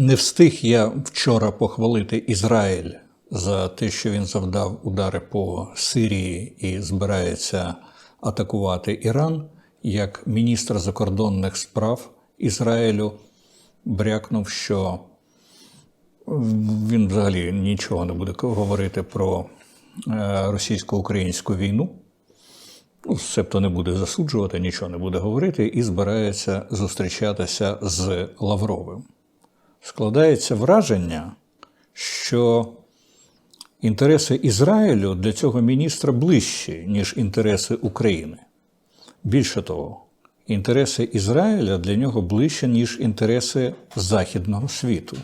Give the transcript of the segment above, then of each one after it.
Не встиг я вчора похвалити Ізраїль за те, що він завдав удари по Сирії і збирається атакувати Іран, як міністр закордонних справ Ізраїлю брякнув, що він взагалі нічого не буде говорити про е, російсько-українську війну. Ну, себто не буде засуджувати, нічого не буде говорити, і збирається зустрічатися з Лавровим. Складається враження, що інтереси Ізраїлю для цього міністра ближчі, ніж інтереси України. Більше того, інтереси Ізраїля для нього ближче, ніж інтереси Західного світу.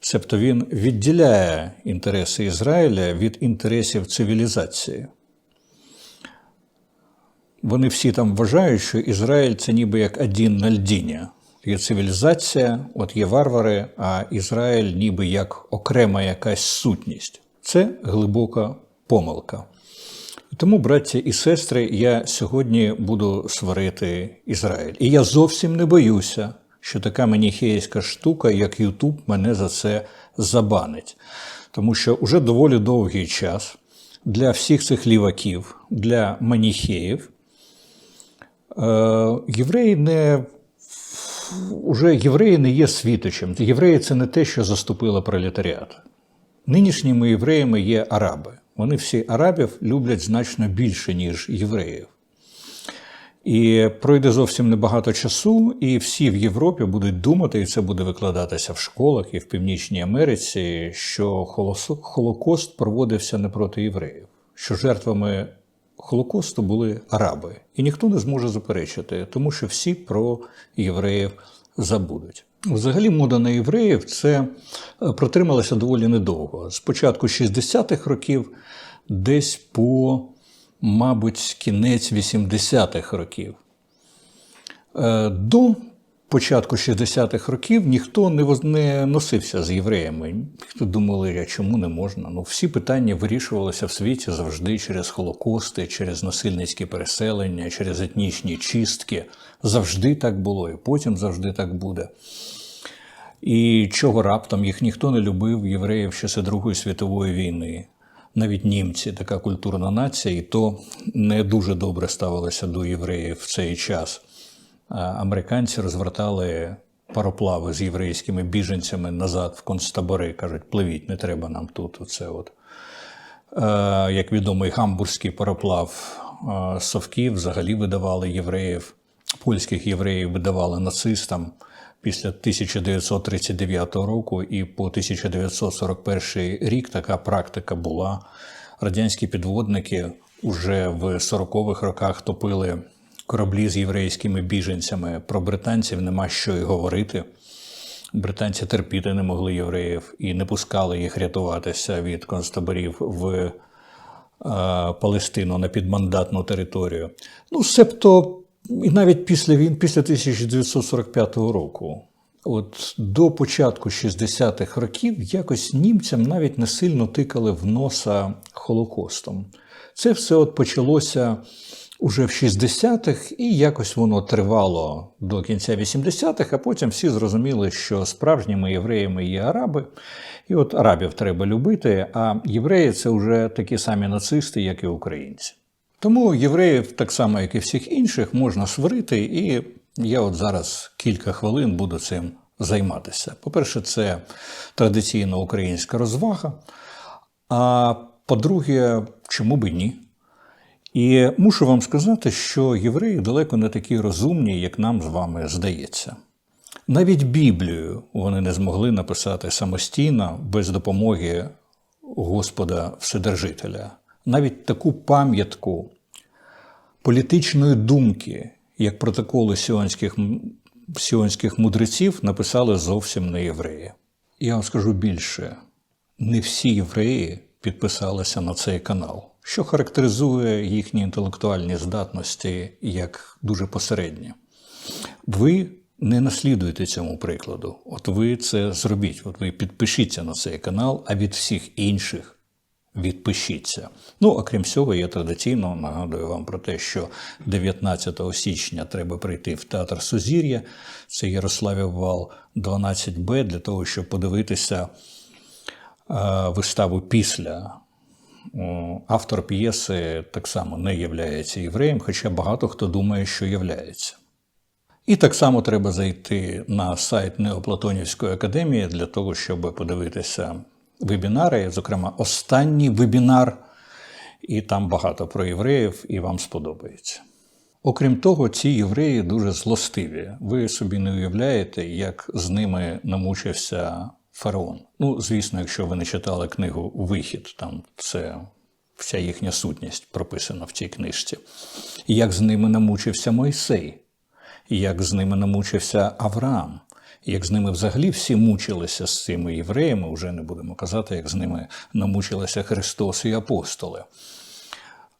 Себто він відділяє інтереси Ізраїля від інтересів цивілізації. Вони всі там вважають, що Ізраїль це ніби як один на льдіні. Є цивілізація, от є варвари, а Ізраїль ніби як окрема якась сутність. Це глибока помилка. Тому, браття і сестри, я сьогодні буду сварити Ізраїль. І я зовсім не боюся, що така маніхеїська штука, як Ютуб, мене за це забанить. Тому що вже доволі довгий час для всіх цих ліваків, для маніхеїв, е, євреї не уже євреї не є світочем. Євреї це не те, що заступило пролетаріат. Нинішніми євреями є араби. Вони всі арабів люблять значно більше, ніж євреїв. І пройде зовсім небагато часу, і всі в Європі будуть думати, і це буде викладатися в школах і в Північній Америці, що Холокост проводився не проти євреїв, що жертвами Холокосту були араби. І ніхто не зможе заперечити, тому що всі про євреїв забудуть. Взагалі, мода на євреїв це е, протрималася доволі недовго. З початку 60-х років, десь по, мабуть, кінець 80-х років. Е, До початку 60-х років ніхто не носився з євреями. Ніхто думали, а чому не можна. Ну, всі питання вирішувалися в світі завжди через холокости, через насильницькі переселення, через етнічні чистки. Завжди так було, і потім завжди так буде. І чого раптом їх ніхто не любив євреїв з часи Другої світової війни. Навіть німці, така культурна нація, і то не дуже добре ставилися до євреїв в цей час. Американці розвертали пароплави з єврейськими біженцями назад в концтабори. Кажуть, пливіть, не треба нам тут. Оце от. Е, Як відомий гамбурзький пароплав е, Совків взагалі видавали євреїв, польських євреїв видавали нацистам після 1939 року і по 1941 рік така практика була. Радянські підводники уже в 40-х роках топили кораблі з єврейськими біженцями. Про британців нема що й говорити. Британці терпіти не могли євреїв і не пускали їх рятуватися від концтаборів в е, Палестину на підмандатну територію. Ну, себто, і навіть після війн, після 1945 року, от до початку 60-х років, якось німцям навіть не сильно тикали в носа Холокостом. Це все от почалося уже в 60-х, і якось воно тривало до кінця 80-х, а потім всі зрозуміли, що справжніми євреями є араби, і от арабів треба любити, а євреї це вже такі самі нацисти, як і українці. Тому євреїв, так само, як і всіх інших, можна сварити, і я от зараз кілька хвилин буду цим займатися. По-перше, це традиційна українська розвага. А по-друге, чому би ні? І мушу вам сказати, що євреї далеко не такі розумні, як нам з вами здається. Навіть Біблію вони не змогли написати самостійно без допомоги Господа Вседержителя. Навіть таку пам'ятку політичної думки, як протоколи сіонських, сіонських мудреців, написали зовсім не євреї. Я вам скажу більше: не всі євреї підписалися на цей канал, що характеризує їхні інтелектуальні здатності як дуже посередні. Ви не наслідуєте цьому прикладу. От ви це зробіть. От ви підпишіться на цей канал, а від всіх інших відпишіться. Ну, окрім всього, я традиційно нагадую вам про те, що 19 січня треба прийти в театр Сузір'я, це Ярославів вал 12Б, для того, щоб подивитися е, виставу після. Автор п'єси так само не являється євреєм, хоча багато хто думає, що являється. І так само треба зайти на сайт Неоплатонівської академії для того, щоб подивитися вебінари, зокрема, останній вебінар, і там багато про євреїв, і вам сподобається. Окрім того, ці євреї дуже злостиві. Ви собі не уявляєте, як з ними намучився фараон. Ну, звісно, якщо ви не читали книгу Вихід, там це вся їхня сутність прописана в цій книжці. Як з ними намучився Мойсей, як з ними намучився Авраам, як з ними взагалі всі мучилися з цими євреями, вже не будемо казати, як з ними намучилися Христос і апостоли.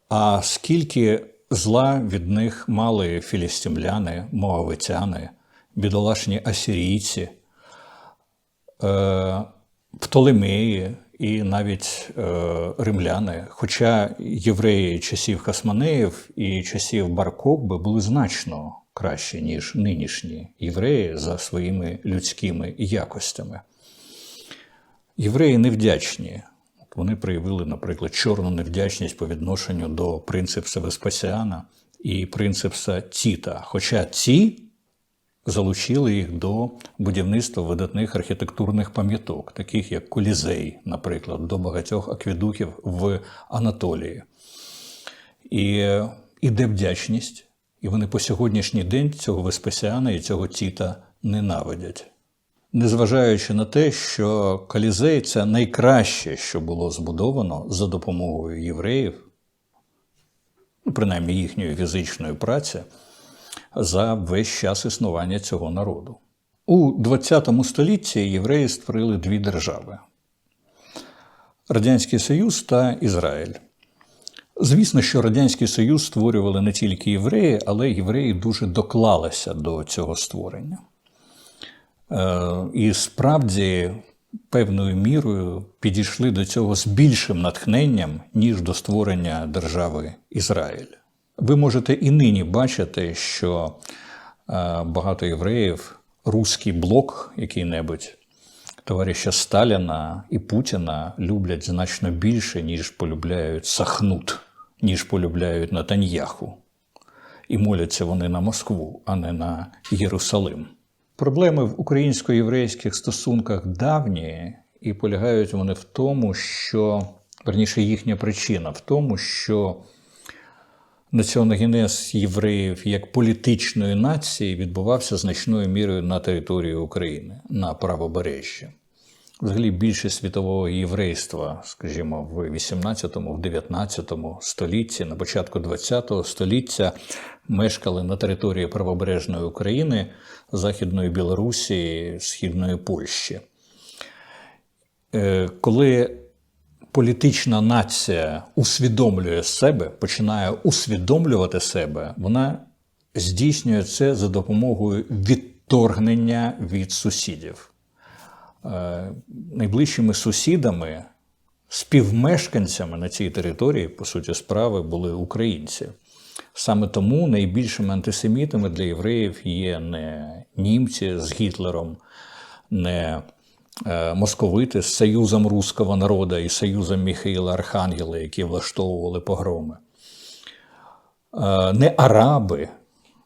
А скільки зла від них мали філістимляни, моавитяни, бідолашні асірійці, Птолемеї і навіть е, римляни. Хоча євреї часів Хасманеїв і часів Баркокби були значно кращі, ніж нинішні євреї за своїми людськими якостями. Євреї невдячні. Вони проявили, наприклад, чорну невдячність по відношенню до принципса Веспасіана і принципса Тіта. Хоча ці залучили їх до будівництва видатних архітектурних пам'яток, таких як Колізей, наприклад, до багатьох акведуків в Анатолії. І іде вдячність, і вони по сьогоднішній день цього Веспасіана і цього Тіта ненавидять. Незважаючи на те, що Колізей це найкраще, що було збудовано за допомогою євреїв, ну, принаймні їхньої фізичної праці, за весь час існування цього народу. У ХХ столітті євреї створили дві держави: Радянський Союз та Ізраїль. Звісно, що Радянський Союз створювали не тільки євреї, але євреї дуже доклалися до цього створення. Е, І справді певною мірою підійшли до цього з більшим натхненням, ніж до створення держави Ізраїль. Ви можете і нині бачити, що е, багато євреїв, руський блок який-небудь, товариша Сталіна і Путіна люблять значно більше, ніж полюбляють Сахнут, ніж полюбляють Натаньяху. І моляться вони на Москву, а не на Єрусалим. Проблеми в українсько-єврейських стосунках давні, і полягають вони в тому, що верніше їхня причина в тому, що націоногенез євреїв як політичної нації відбувався значною мірою на території України на правобережжі. Взагалі, більшість світового єврейства, скажімо, в 18-му, в 19 столітті, на початку 20-го століття мешкали на території правобережної України, Західної Білорусі, Східної Польщі. Е, Коли політична нація усвідомлює себе, починає усвідомлювати себе, вона здійснює це за допомогою відторгнення від сусідів. Е, Найближчими сусідами, співмешканцями на цій території, по суті, справи, були українці. Саме тому найбільшими антисемітами для євреїв є не німці з Гітлером, не московити з Союзом Руського народу і Союзом Міхаїла Архангела, які влаштовували погроми, Е, не араби,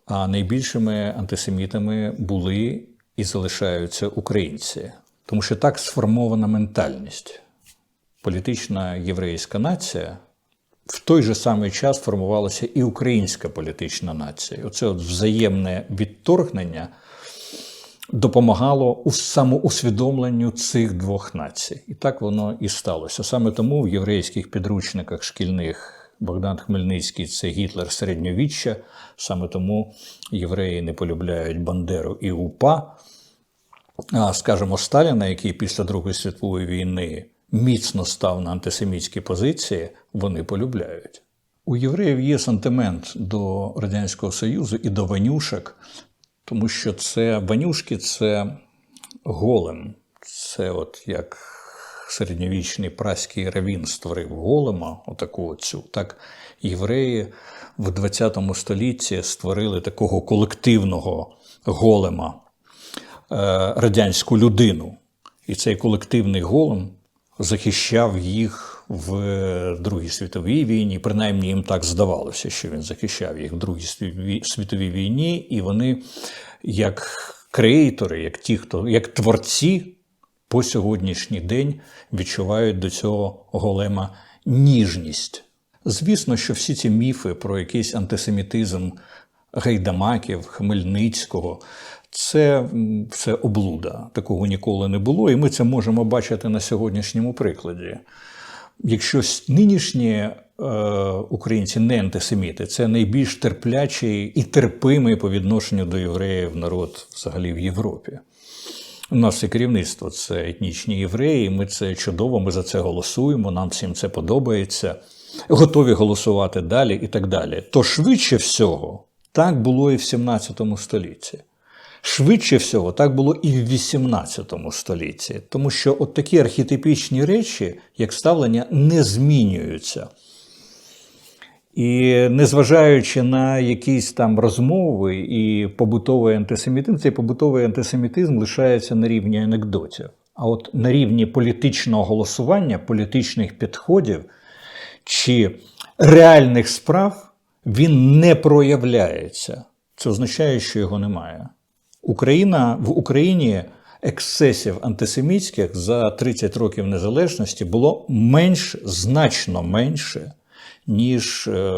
а найбільшими антисемітами були і залишаються українці. Тому що так сформована ментальність. Політична єврейська нація в той же самий час формувалася і українська політична нація. Оце от взаємне відторгнення допомагало у самоусвідомленню цих двох націй. І так воно і сталося. Саме тому в єврейських підручниках шкільних Богдан Хмельницький це Гітлер середньовіччя, саме тому євреї не полюбляють Бандеру і УПА. А скажімо, Сталіна, який після Другої світової війни міцно став на антисемітські позиції, вони полюбляють. У євреїв є сантимент до Радянського Союзу і до ванюшок, тому що це ванюшки це голем. Це от як середньовічний праський равін створив голема, отаку оцю, так євреї в 20 столітті створили такого колективного голема, е, радянську людину. І цей колективний голем захищав їх в Другій світовій війні. Принаймні їм так здавалося, що він захищав їх в Другій світовій- війні, і вони, як креатори, як ті, хто як творці, по сьогоднішній день відчувають до цього голема ніжність. Звісно, що всі ці міфи про якийсь антисемітизм гайдамаків, Хмельницького. Це все облуда. Такого ніколи не було, і ми це можемо бачити на сьогоднішньому прикладі. Якщо нинішні е, українці не антисеміти, це найбільш терплячий і терпимий по відношенню до євреїв народ взагалі в Європі. У нас і керівництво це етнічні євреї. Ми це чудово, ми за це голосуємо. Нам всім це подобається. Готові голосувати далі і так далі. То швидше всього, так було і в 17 столітті. Швидше всього, так було і в 18 столітті, тому що от такі архетипічні речі, як ставлення, не змінюються. І незважаючи на якісь там розмови і побутовий антисемітизм, цей побутовий антисемітизм лишається на рівні анекдотів. А от на рівні політичного голосування, політичних підходів чи реальних справ він не проявляється. Це означає, що його немає. Україна в Україні ексцесів антисемітських за 30 років незалежності було менш, значно менше, ніж е,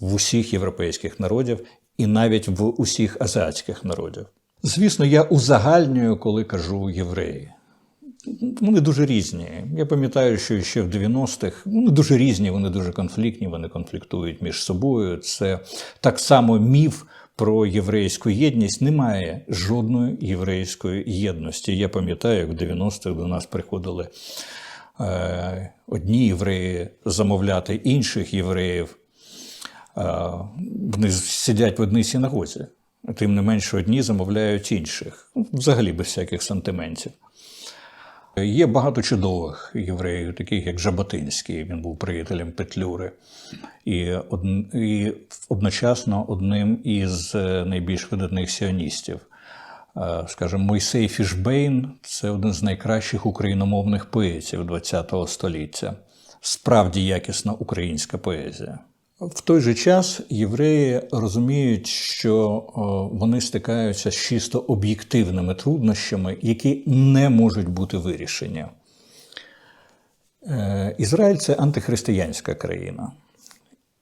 в усіх європейських народів і навіть в усіх азіатських народів. Звісно, я узагальнюю, коли кажу євреї. Вони дуже різні. Я пам'ятаю, що ще в 90-х вони дуже різні, вони дуже конфліктні, вони конфліктують між собою. Це так само міф про єврейську єдність. Немає жодної єврейської єдності. Я пам'ятаю, як в 90-х до нас приходили е, одні євреї замовляти інших євреїв. Е, вони сидять в одній синагозі. Тим не менше, одні замовляють інших. Взагалі без всяких сантиментів. Є багато чудових євреїв, таких як Жаботинський, він був приятелем Петлюри, і, од... і одночасно одним із е, найбільш видатних сіоністів. Е, Скажімо, Мойсей Фішбейн це один з найкращих україномовних поетів ХХ століття. Справді якісна українська поезія. В той же час євреї розуміють, що вони стикаються з чисто об'єктивними труднощами, які не можуть бути вирішені. Е, Ізраїль це антихристиянська країна.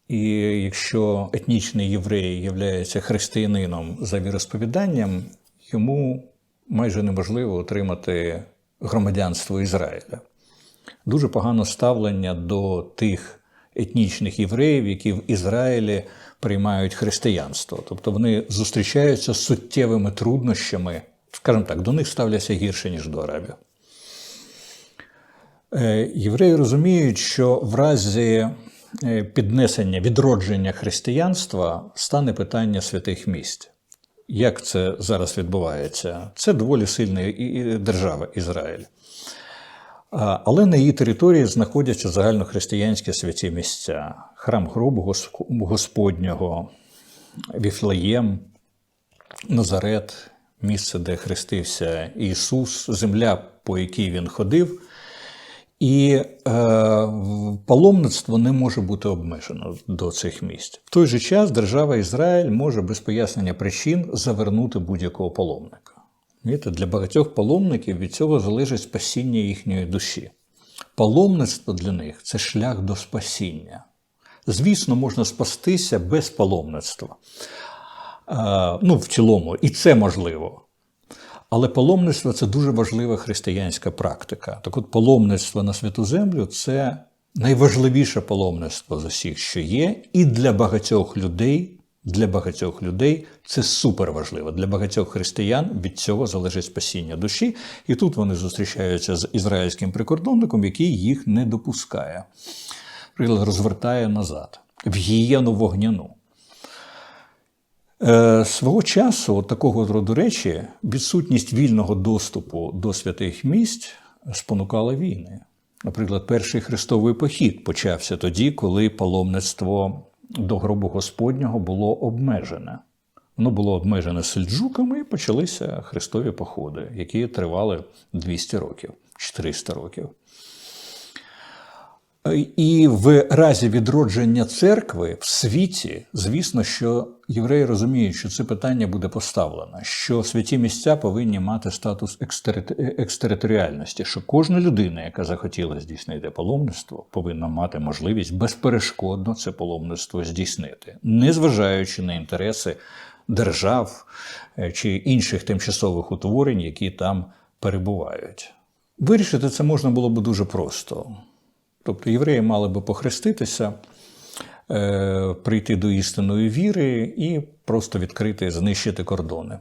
І якщо етнічний єврей є християнином за віросповіданням, йому майже неможливо отримати громадянство Ізраїля. Дуже погано ставлення до тих етнічних євреїв, які в Ізраїлі приймають християнство. Тобто вони зустрічаються з суттєвими труднощами, скажімо так, до них ставляться гірше, ніж до арабів. Е, Євреї розуміють, що в разі е, піднесення, відродження християнства стане питання святих місць. Як це зараз відбувається? Це доволі сильна держава Ізраїль. Але на її території знаходяться загальнохристиянські святі місця: храм гробу Господнього, Віфлеєм, Назарет, місце, де хрестився Ісус, земля, по якій він ходив. І е, паломництво не може бути обмежено до цих місць. В той же час держава Ізраїль може без пояснення причин завернути будь-якого паломника. Знаєте, для багатьох паломників від цього залежить спасіння їхньої душі. Паломництво для них це шлях до спасіння. Звісно, можна спастися без паломництва. Е, ну, в цілому, і це можливо. Але паломництво це дуже важлива християнська практика. Так от, паломництво на святу землю це найважливіше паломництво з усіх, що є, і для багатьох людей. Для багатьох людей це супер важливо. Для багатьох християн від цього залежить спасіння душі. І тут вони зустрічаються з ізраїльським прикордонником, який їх не допускає, розвертає назад в гієну вогняну. Е, Свого часу такого роду речі, відсутність вільного доступу до святих місць спонукала війни. Наприклад, перший хрестовий похід почався тоді, коли паломництво до гробу Господнього було обмежене. Воно було обмежене сельджуками і почалися хрестові походи, які тривали 200 років, 400 років. І в разі відродження церкви в світі, звісно, що євреї розуміють, що це питання буде поставлено, що святі місця повинні мати статус екстери- екстериторіальності, що кожна людина, яка захотіла здійснити паломництво, повинна мати можливість безперешкодно це паломництво здійснити, незважаючи на інтереси держав е, чи інших тимчасових утворень, які там перебувають. Вирішити це можна було б дуже просто. Тобто євреї мали би похреститися, е, прийти до істинної віри і просто відкрити, знищити кордони,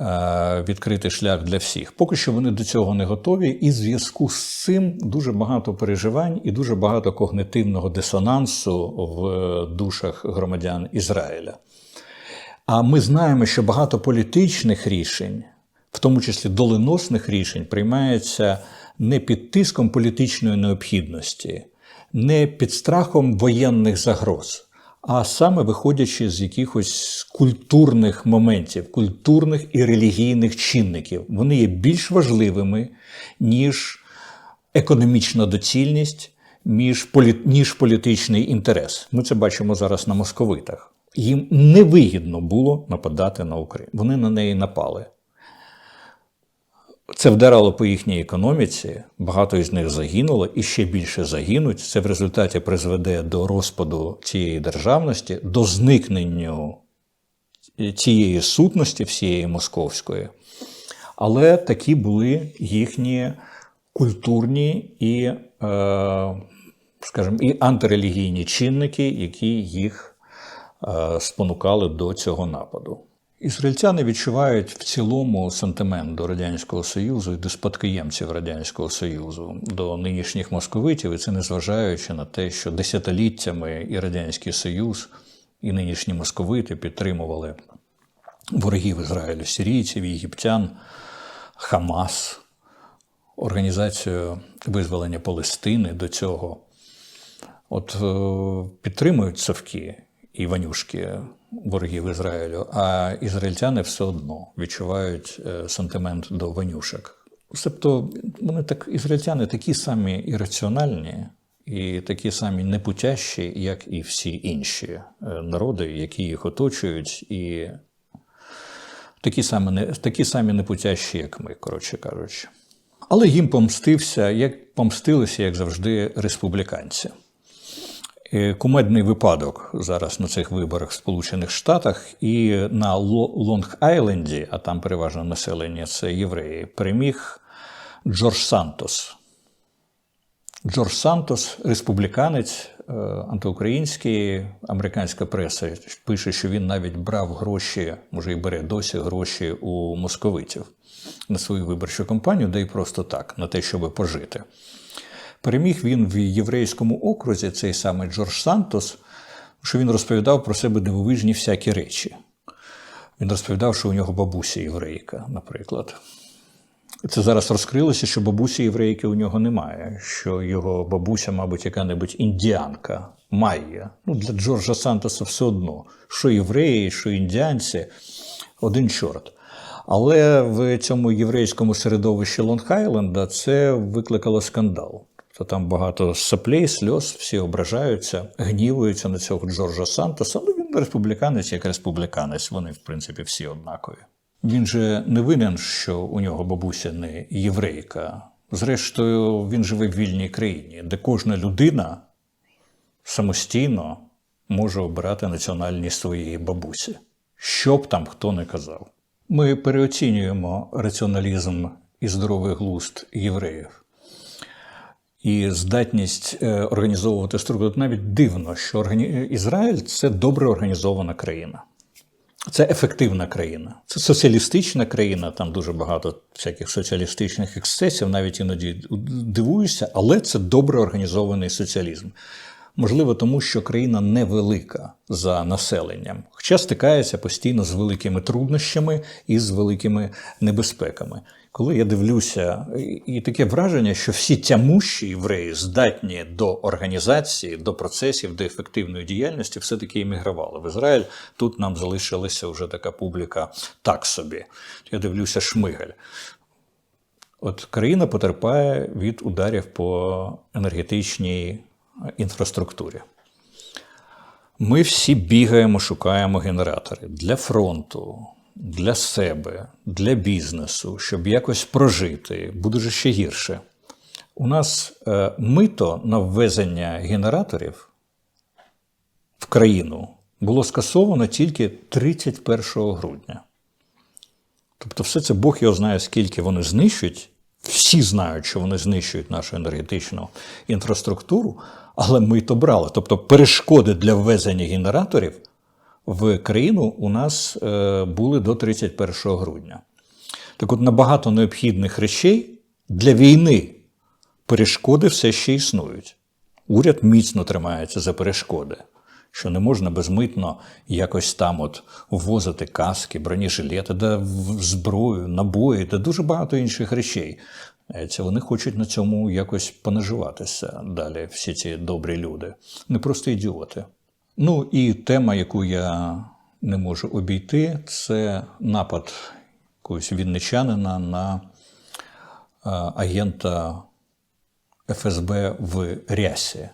е, відкрити шлях для всіх. Поки що вони до цього не готові, і в зв'язку з цим дуже багато переживань і дуже багато когнитивного дисонансу в душах громадян Ізраїля. А ми знаємо, що багато політичних рішень, в тому числі доленосних рішень, приймається не під тиском політичної необхідності, не під страхом воєнних загроз, а саме виходячи з якихось культурних моментів, культурних і релігійних чинників. Вони є більш важливими, ніж економічна доцільність, ніж, ніж політичний інтерес. Ми це бачимо зараз на московитах. Їм невигідно було нападати на Україну. Вони на неї напали. Це вдарило по їхній економіці, багато із них загинуло і ще більше загинуть. Це в результаті призведе до розпаду цієї державності, до зникнення цієї сутності всієї московської. Але такі були їхні культурні і, е, скажімо, і антирелігійні чинники, які їх е, спонукали до цього нападу. Ізраїльтяни відчувають в цілому сентимент до Радянського Союзу і до спадкоємців Радянського Союзу, до нинішніх московитів, і це незважаючи на те, що десятиліттями і Радянський Союз, і нинішні московити підтримували ворогів Ізраїлю, сирійців, єгиптян, Хамас, Організацію визволення Палестини до цього. От е, підтримують совки і ванюшки ворогів Ізраїлю, а ізраїльтяни все одно відчувають е, сентимент до ванюшек. Тобто вони так, ізраїльтяни такі самі ірраціональні і такі самі непутящі, як і всі інші е, народи, які їх оточують, і такі самі, такі самі непутящі, як ми, коротше кажучи. Але їм помстився, як помстилися, як завжди, республіканці. Е, Кумедний випадок зараз на цих виборах в Сполучених Штатах і на Лонг-Айленді, а там переважно населення це євреї, переміг Джордж Сантос. Джордж Сантос, республіканець, е, антиукраїнський, американська преса пише, що він навіть брав гроші, може і бере досі гроші у московитів на свою виборчу кампанію, де й просто так, на те, щоб пожити. Переміг він в єврейському окрузі, цей самий Джордж Сантос, що він розповідав про себе дивовижні всякі речі. Він розповідав, що у нього бабуся єврейка, наприклад. Це зараз розкрилося, що бабусі єврейки у нього немає, що його бабуся, мабуть, яка-небудь індіанка, майя. Ну, для Джорджа Сантоса все одно, що євреї, що індіанці, один чорт. Але в цьому єврейському середовищі Лонг-Айленда це викликало скандал. То там багато соплей, сльоз, всі ображаються, гнівуються на цього Джорджа Сантоса. Ну, він республіканець як республіканець, вони, в принципі, всі однакові. Він же не винен, що у нього бабуся не єврейка. Зрештою, він живе в вільній країні, де кожна людина самостійно може обирати національність своєї бабусі, що б там хто не казав. Ми переоцінюємо раціоналізм і здоровий глузд євреїв і здатність е, організовувати структуру. Навіть дивно, що. Ізраїль це добре організована країна. Це ефективна країна, це соціалістична країна, там дуже багато всяких соціалістичних ексцесів, навіть іноді дивуюся, але це добре організований соціалізм. Можливо, тому що країна невелика за населенням, хоча стикається постійно з великими труднощами і з великими небезпеками. Коли я дивлюся, і- таке враження, що всі тямущі євреї здатні до організації, до процесів, до ефективної діяльності, все-таки іммігрували в Ізраїль. Тут нам залишилася вже така публіка так собі. Я дивлюся Шмигаль. От країна потерпає від ударів по енергетичній інфраструктурі. Ми всі бігаємо, шукаємо генератори для фронту, для себе, для бізнесу, щоб якось прожити. Буде же ще гірше. У нас е, мито на ввезення генераторів в країну було скасовано тільки 31 грудня. Тобто, все це Бог його знає, скільки вони знищують. Всі знають, що вони знищують нашу енергетичну інфраструктуру, але ми то брали. Тобто перешкоди для ввезення генераторів в країну у нас е, були до 31 грудня. Так от, на багато необхідних речей для війни перешкоди все ще існують. Уряд міцно тримається за перешкоди, що не можна безмитно якось там от ввозити каски, бронежилети, да зброю, набої та дуже багато інших речей. Це вони хочуть на цьому якось понаживатися далі, всі ці добрі люди. Не просто ідіоти. Ну і тема, яку я не можу обійти, це напад якогось вінничанина на е, агента ФСБ в Рясі.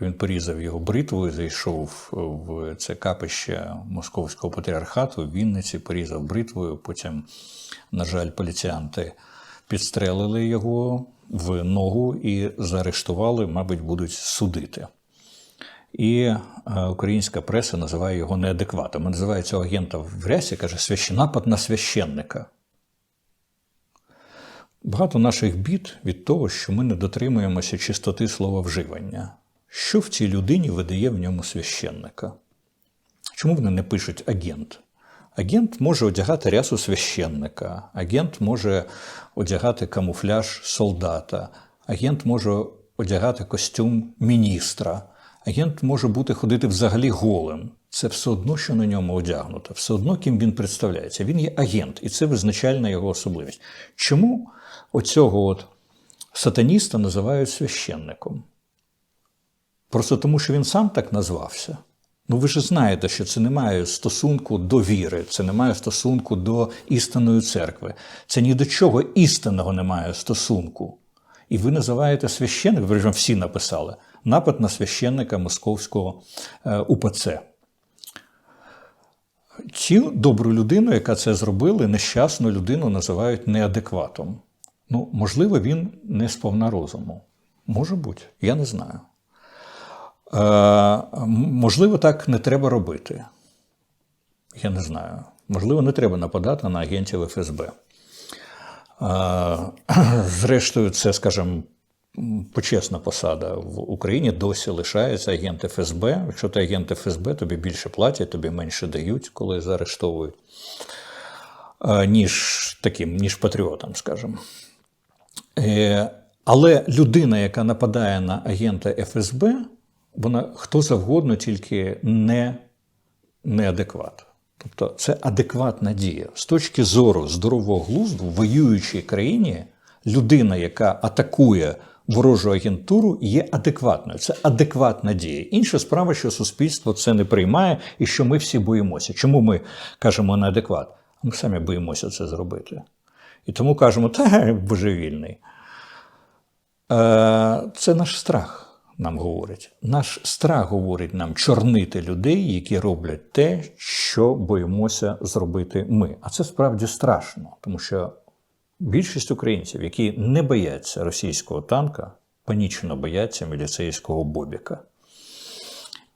Він порізав його бритвою, зайшов в це капище Московського патріархату в Вінниці, порізав бритвою. Потім, на жаль, поліціянти підстрелили його в ногу і заарештували, мабуть, будуть судити. І е, українська преса називає його неадекватом. Називає цього агента в рясі, каже, «свящ- напад на священника. Багато наших бід від того, що ми не дотримуємося чистоти слова вживання. Що в цій людині видає в ньому священника? Чому вони не пишуть агент? Агент може одягати рясу священника, агент може одягати камуфляж солдата, агент може одягати костюм міністра, агент може бути ходити взагалі голим. Це все одно, що на ньому одягнуто, все одно, ким він представляється. Він є агент, і це визначальна його особливість. Чому оцього от сатаніста називають священником? Просто тому, що він сам так назвався. Ну, ви ж знаєте, що це не має стосунку до віри, це не має стосунку до істинної церкви. Це ні до чого істинного не має стосунку. І ви називаєте священника, вам всі написали, напад на священника московського е, УПЦ. Цю добру людину, яка це зробила, нещасну людину називають неадекватом. Ну, можливо, він не сповна розуму. Може бути, я не знаю. Е, можливо, так не треба робити. Я не знаю. Можливо, не треба нападати на агентів ФСБ. Зрештою, це, скажімо, почесна посада в Україні досі лишається агент ФСБ. Якщо ти агент ФСБ, тобі більше платять, тобі менше дають, коли заарештовують, ніж таким, ніж патріотам, скажімо. Е, Але людина, яка нападає на агента ФСБ, вона хто завгодно, тільки не неадекват. Тобто це адекватна дія. З точки зору здорового глузду, в воюючій країні людина, яка атакує ворожу агентуру, є адекватною. Це адекватна дія. Інша справа, що суспільство це не приймає і що ми всі боїмося. Чому ми кажемо неадекват? Ми самі боїмося це зробити. І тому кажемо, та божевільний. Е, Це наш страх нам говорить. Наш страх говорить нам чорнити людей, які роблять те, що боїмося зробити ми. А це справді страшно, тому що більшість українців, які не бояться російського танка, панічно бояться міліцейського бобіка.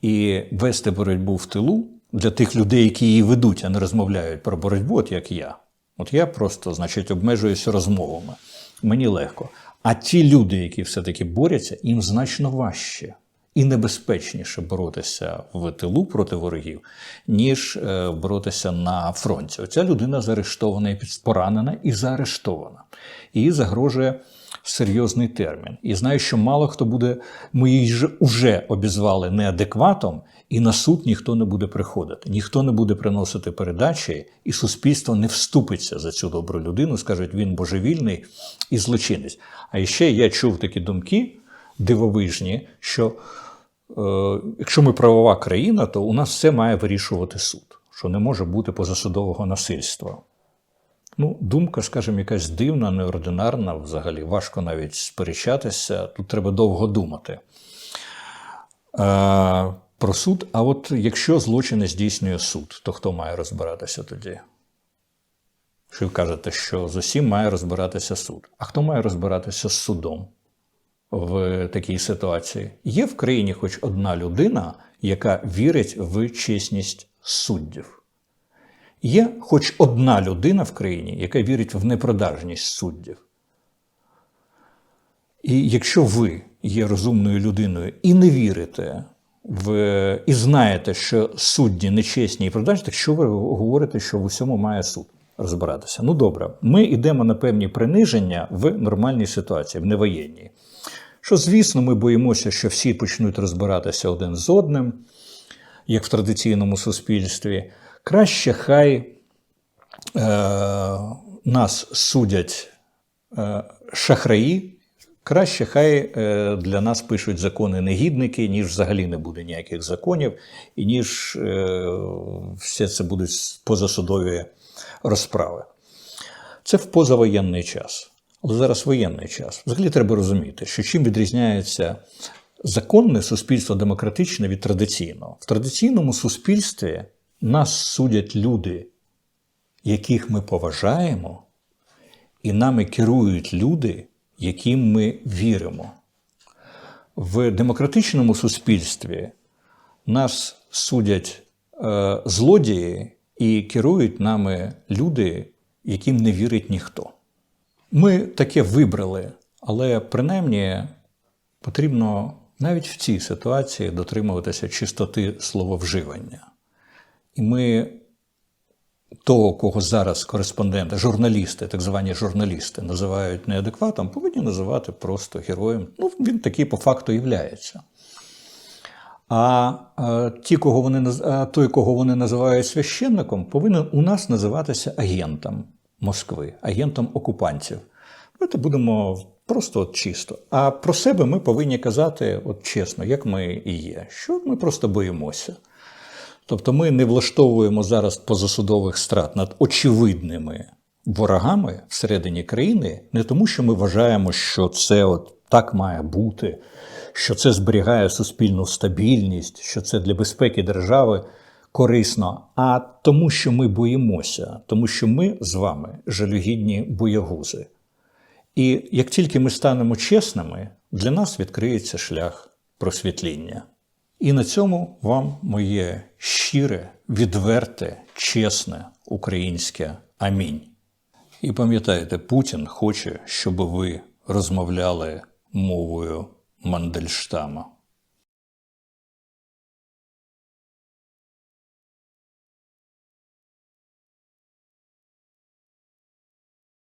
І вести боротьбу в тилу для тих людей, які її ведуть, а не розмовляють про боротьбу, от як я. От я просто, значить, обмежуюся розмовами. Мені легко. А ті люди, які все-таки борються, їм значно важче. і небезпечніше боротися в тилу проти ворогів, ніж е, боротися на фронті. Оця людина заарештована і поранена і заарештована. Їй загрожує серйозний термін. І знаю, що мало хто буде, ми її ж уже обізвали неадекватом, і на суд ніхто не буде приходити, ніхто не буде приносити передачі, і суспільство не вступиться за цю добру людину, скажуть, він божевільний і злочинець. А ще я чув такі думки дивовижні, що е, якщо ми правова країна, то у нас все має вирішувати суд, що не може бути позасудового насильства. Ну, думка, скажімо, якась дивна, неординарна, взагалі важко навіть сперечатися. Тут треба довго думати. Е, про суд. А от якщо злочини здійснює суд, то хто має розбиратися тоді? Що ви кажете, що з усім має розбиратися суд. А хто має розбиратися з судом в такій ситуації? Є в країні хоч одна людина, яка вірить в чесність суддів. Є хоч одна людина в країні, яка вірить в непродажність суддів. І якщо ви є розумною людиною і не вірите в, і знаєте, що судді нечесні і продажні, так що ви говорите, що в усьому має суд розбиратися? Ну добре, ми йдемо на певні приниження в нормальній ситуації, в невоєнній. Що, звісно, ми боїмося, що всі почнуть розбиратися один з одним, як в традиційному суспільстві. Краще хай е, нас судять е, шахраї, краще хай е, для нас пишуть закони негідники, ніж взагалі не буде ніяких законів, і ніж е, все це будуть позасудові розправи. Це в позавоєнний час. Але зараз воєнний час. Взагалі треба розуміти, що чим відрізняється законне суспільство демократичне від традиційного. В традиційному суспільстві нас судять люди, яких ми поважаємо, і нами керують люди, яким ми віримо. В демократичному суспільстві нас судять е, злодії і керують нами люди, яким не вірить ніхто. Ми таке вибрали, але принаймні потрібно навіть в цій ситуації дотримуватися чистоти слововживання. І ми того, кого зараз кореспонденти, журналісти, так звані журналісти, називають неадекватом, повинні називати просто героєм. Ну, він такий по факту являється. А, а ті, кого вони а той, кого вони називають священником, повинен у нас називатися агентом Москви, агентом окупантів. Давайте будемо просто от чисто. А про себе ми повинні казати от чесно, як ми і є, що ми просто боїмося. Тобто ми не влаштовуємо зараз позасудових страт над очевидними ворогами всередині країни, не тому, що ми вважаємо, що це от так має бути, що це зберігає суспільну стабільність, що це для безпеки держави корисно, а тому, що ми боїмося, тому що ми з вами жалюгідні боягузи. І як тільки ми станемо чесними, для нас відкриється шлях просвітління. І на цьому вам моє щире, відверте, чесне українське амінь. І пам'ятайте, Путін хоче, щоб ви розмовляли мовою Мандельштама.